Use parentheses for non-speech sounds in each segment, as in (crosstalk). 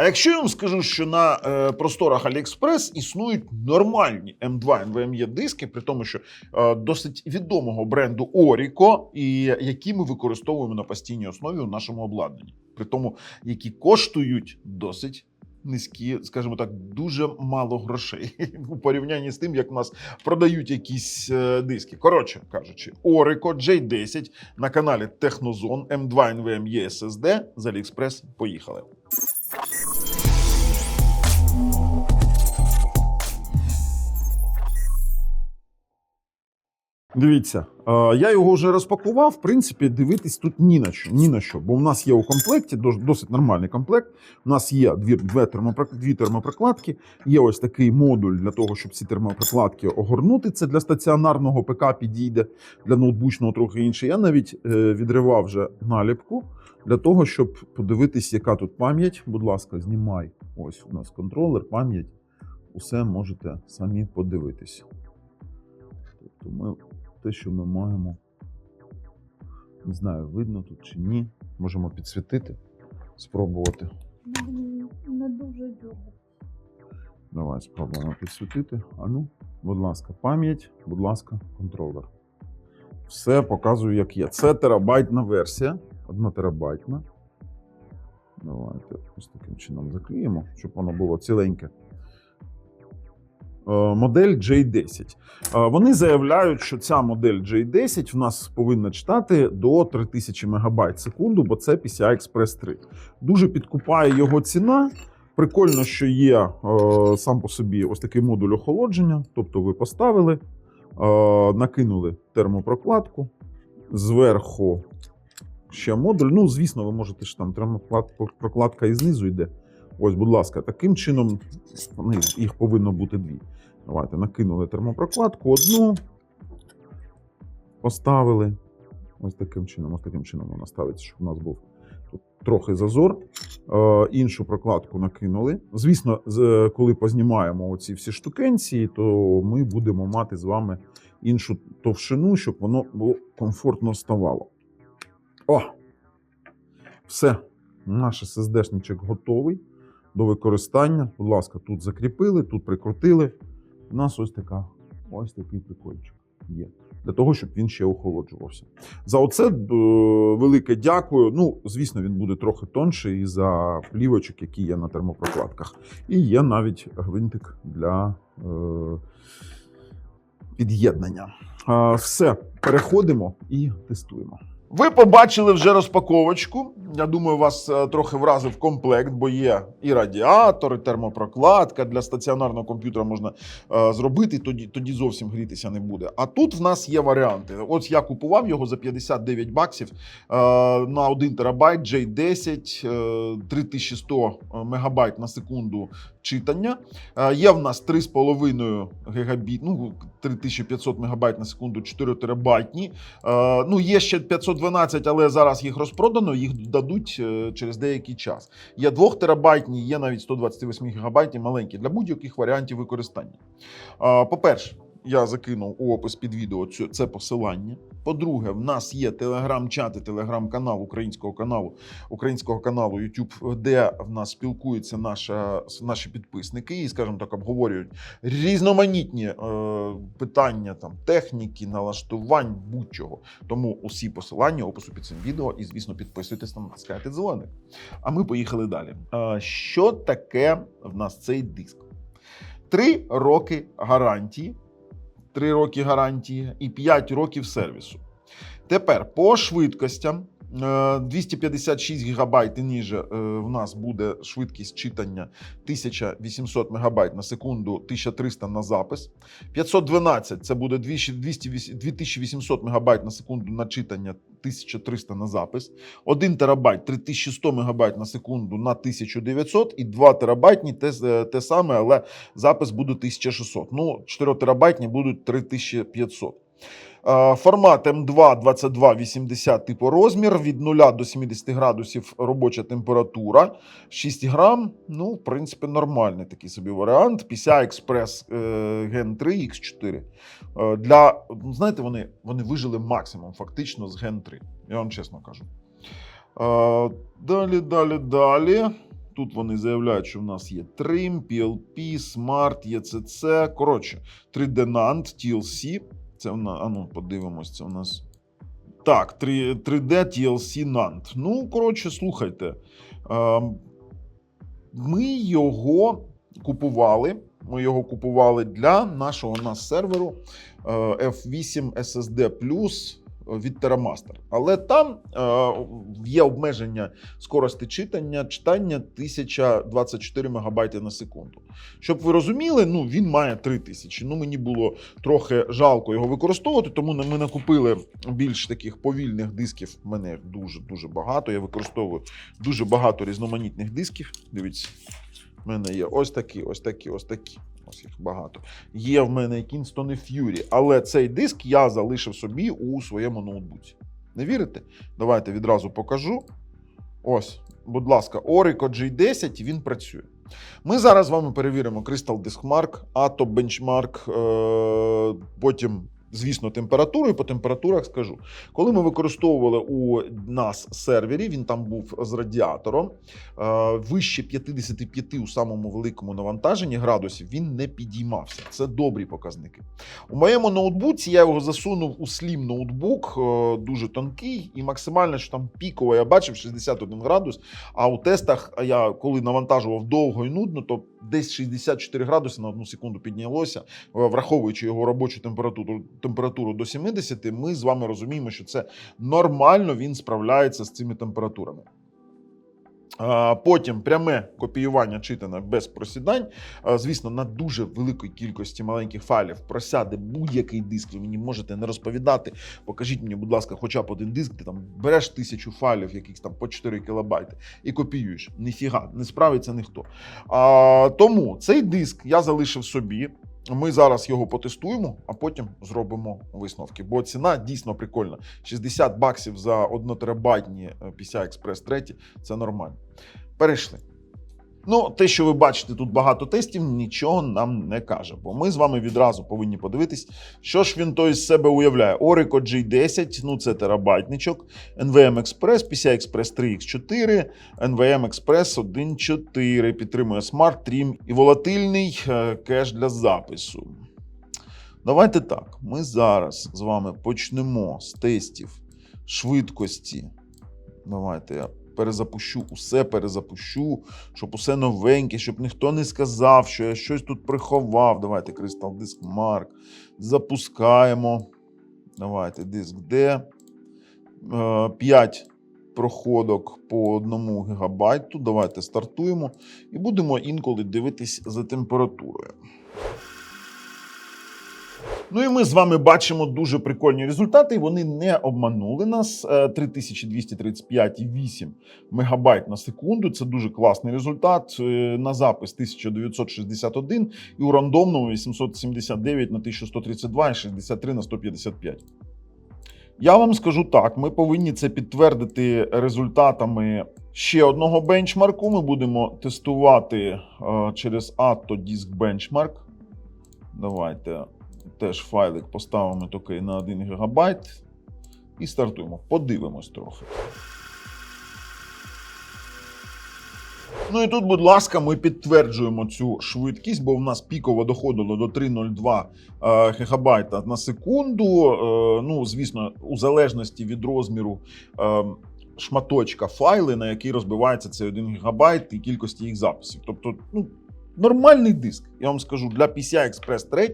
А якщо я вам скажу, що на е, просторах AliExpress існують нормальні M2 NVMe диски, при тому, що е, досить відомого бренду Orico, і які ми використовуємо на постійній основі у нашому обладнанні, при тому, які коштують досить. Низькі, скажімо так, дуже мало грошей (laughs) у порівнянні з тим, як у нас продають якісь е, диски. Коротше кажучи, Orico J10 на каналі Technozone M2 NVMe SSD з AliExpress. Поїхали. Дивіться, е, я його вже розпакував. В принципі, дивитись тут ні на що, ні на що. Бо в нас є у комплекті досить нормальний комплект. У нас є дві, дві, термопрок- дві термопрокладки. Є ось такий модуль для того, щоб ці термопрокладки огорнути. Це для стаціонарного ПК підійде, для ноутбучного трохи інше. Я навіть е, відривав вже наліпку для того, щоб подивитись, яка тут пам'ять. Будь ласка, знімай. Ось у нас контролер, пам'ять. Усе можете самі подивитись. Тобто ми те, що ми маємо. Не знаю, видно тут чи ні. Можемо підсвітити, спробувати. Не дуже добре. Давай спробуємо підсвітити. А ну, будь ласка, пам'ять, будь ласка, контролер. Все показую, як є. Це терабайтна версія. Одна терабайтна. Давайте ось таким чином закриємо, щоб воно було ціленьке. Е, Модель J10. Е, Вони заявляють, що ця модель J10 в нас повинна читати до 3000 МБ секунду, бо це PCI Express 3. Дуже підкупає його ціна. Прикольно, що є е, сам по собі ось такий модуль охолодження. Тобто ви поставили, накинули термопрокладку, зверху ще модуль. Ну, звісно, ви можете ж там термопрокладка і знизу йде. Ось, будь ласка, таким чином вони, їх повинно бути дві. Давайте накинули термопрокладку, одну поставили. Ось таким чином, ось таким чином вона ставиться, щоб у нас був тут трохи зазор. Е, іншу прокладку накинули. Звісно, з- коли познімаємо оці всі штукенці, то ми будемо мати з вами іншу товщину, щоб воно було комфортно ставало. О! Все. Наш SSD-шничок готовий до використання. Будь ласка, тут закріпили, тут прикрутили. У нас ось така, ось такий прикольчик є. Для того, щоб він ще охолоджувався. За оце е, велике дякую. Ну, звісно, він буде трохи тонший із-за плівочок, які є на термопрокладках. І є навіть гвинтик для е, під'єднання. Все, переходимо і тестуємо. Ви побачили вже розпаковочку. Я думаю, вас е, трохи вразив комплект, бо є і радіатор, і термопрокладка для стаціонарного комп'ютера можна е, зробити, тоді, тоді зовсім грітися не буде. А тут в нас є варіанти. От я купував його за 59 баксів е, на 1 терабайт J10, е, 3100 мегабайт на секунду читання. Є в нас 3,5 гігабіт, ну 3500 мегабайт на секунду, 4 терабайтні. Е, Ну, є ще 512, але зараз їх розпродано, їх дадуть е, через деякий час. Є 2 терабайтні, є навіть 128 гігабайтів маленькі для будь-яких варіантів використання. Е, По-перше, я закинув у опис під відео це посилання. По-друге, в нас є телеграм-чат і телеграм-канал українського каналу, українського каналу YouTube, де в нас спілкуються наша, наші підписники і, скажімо так, обговорюють різноманітні е, питання там техніки, налаштувань, будь-чого. Тому усі посилання опису під цим відео і, звісно, підписуйтесь на нас, ставте дзвоник. А ми поїхали далі. Е, що таке в нас цей диск? Три роки гарантії, три роки гарантії і 5 років сервісу. Тепер по швидкостям. Е, 256 гігабайт і ніже е, в нас буде швидкість читання 1800 мегабайт на секунду, 1300 на запис. 512 це буде 200 200 2800 мегабайт на секунду на читання, 1300 на запис. 1 терабайт 3100 мегабайт на секунду на 1900 і 2 терабайтні те, е, те саме, але запис буде 1600. Ну, 4 терабайтні будуть 3500. Е, Формат М2 2280 типу розмір від 0 до 70 градусів робоча температура. 6 грам. Ну, в принципі, нормальний такий собі варіант. PCI Express Gen 3 X4. Е, Для, ну, знаєте, вони, вони вижили максимум фактично з Gen 3. Я вам чесно кажу. Е, Далі, далі, далі. Тут вони заявляють, що в нас є Trim, PLP, Smart, ECC. Коротше, 3D NAND, TLC. Це в нас, а ну, подивимось, це у нас. Так, 3, 3D TLC NAND. Ну, коротше, слухайте. Е, ми його купували. Ми його купували для нашого нас серверу е, F8 SSD від TerraMaster. Але там е, є обмеження скорості читання, читання 1024 МБ на секунду. Щоб ви розуміли, ну він має 3000. Ну мені було трохи жалко його використовувати, тому ми накупили більш таких повільних дисків. У мене їх дуже дуже багато. Я використовую дуже багато різноманітних дисків. Дивіться, в мене є ось такі, ось такі, ось такі. Ось їх багато. Є в мене Kingston Fury, але цей диск я залишив собі у своєму ноутбуці. Не вірите? Давайте відразу покажу. Ось, будь ласка, Orico G10 він працює. Ми зараз з вами перевіримо Crystal Disk Mark, Atom Benchmark, е- потім, звісно, температуру, і по температурах скажу. Коли ми використовували у нас сервері, він там був з радіатором, е, вище 55 у самому великому навантаженні градусів він не підіймався. Це добрі показники. У моєму ноутбуці я його засунув у Slim ноутбук, е, дуже тонкий, і максимально, що там піково я бачив 61 градус. А у тестах я коли навантажував довго і нудно, то десь 64 градуси на одну секунду піднялося, враховуючи його робочу температуру, температуру до 70, ми з вами розуміємо, що це нормально він справляється з цими температурами. Потім пряме копіювання читане без просідань. Звісно, на дуже великій кількості маленьких файлів просяде будь-який диск. Ви мені можете не розповідати. Покажіть мені, будь ласка, хоча б один диск, ти там береш тисячу файлів, якихось там по 4 кілобайти, і копіюєш. Ніфіга, не справиться ніхто. А, тому цей диск я залишив собі. Ми зараз його потестуємо, а потім зробимо висновки. Бо ціна дійсно прикольна. 60 баксів за 1 терабайтні PCI Express 3 це нормально. Перейшли. Ну, те, що ви бачите, тут багато тестів, нічого нам не каже. Бо ми з вами відразу повинні подивитись, що ж він той з себе уявляє. Orico G10, ну це терабайтничок, NVM Express, PCI Express 3X4, NVM Express 1.4, підтримує Smart Trim і волатильний е, кеш для запису. Давайте так. Ми зараз з вами почнемо з тестів швидкості. Давайте я перезапущу, усе перезапущу, щоб усе новеньке, щоб ніхто не сказав, що я щось тут приховав. Давайте Crystal Disk Mark. Запускаємо. Давайте диск D. 5 проходок по 1 гігабайту. Давайте стартуємо і будемо інколи дивитись за температурою. Ну і ми з вами бачимо дуже прикольні результати. Вони не обманули нас. Е, 3235,8 мегабайт на секунду. Це дуже класний результат. Е, На запис 1961 і у рандомному 879 на 1132 і 63 на 155. Я вам скажу так: ми повинні це підтвердити результатами ще одного бенчмарку. Ми будемо тестувати е, через Atto Disk Benchmark. Давайте теж файлик поставимо такий на 1 ГБ і стартуємо. Подивимось трохи. Ну і тут, будь ласка, ми підтверджуємо цю швидкість, бо в нас піково доходило до 3,02 е, ГБ на секунду. Е, ну, звісно, у залежності від розміру е, шматочка файли, на який розбивається цей 1 ГБ і кількості їх записів. Тобто, ну, нормальний диск. Я вам скажу, для PCI Express 3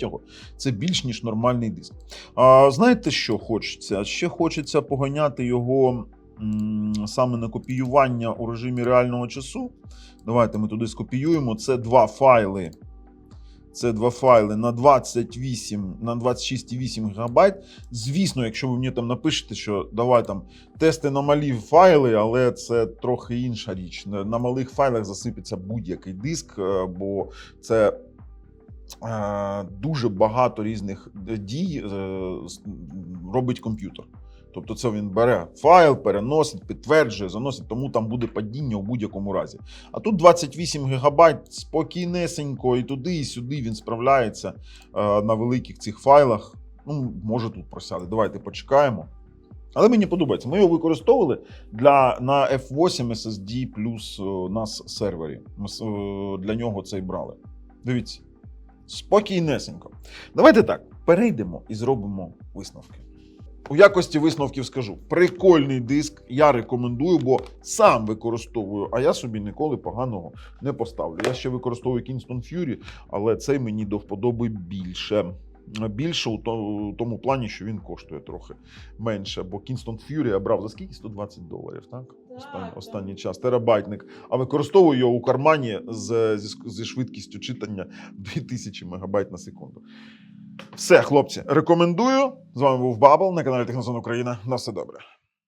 це більш ніж нормальний диск. А, знаєте, що хочеться? Ще хочеться поганяти його саме на копіювання у режимі реального часу. Давайте ми туди скопіюємо. Це два файли. Це два файли на 28, на 26,8 ГБ. Звісно, якщо ви мені там напишете, що давай там тести на малі файли, але це трохи інша річ. На малих файлах засипеться будь-який диск, е, бо це е, дуже багато різних дій е, робить комп'ютер. Тобто це він бере файл, переносить, підтверджує, заносить, тому там буде падіння у будь-якому разі. А тут 28 ГБ спокійнесенько і туди, і сюди він справляється е, на великих цих файлах. Ну, може тут просяде. Давайте почекаємо. Але мені подобається. Ми його використовували для на F8 SSD плюс е, нас сервері. Ми е, для нього це і брали. Дивіться. Спокійнесенько. Давайте так, перейдемо і зробимо висновки. У якості висновків скажу: прикольний диск, я рекомендую, бо сам використовую, а я собі ніколи поганого не поставлю. Я ще використовую Kingston Fury, але цей мені до вподоби більше. Більше у тому плані, що він коштує трохи менше. Бо Kingston Fury я брав за скільки? 120 доларів, так? Останній, останній час. Терабайтник. А використовую його у кармані з, зі, зі швидкістю читання 2000 мегабайт на секунду. Все, хлопці, рекомендую. З вами був Бабл на каналі Технозон Україна. На все добре.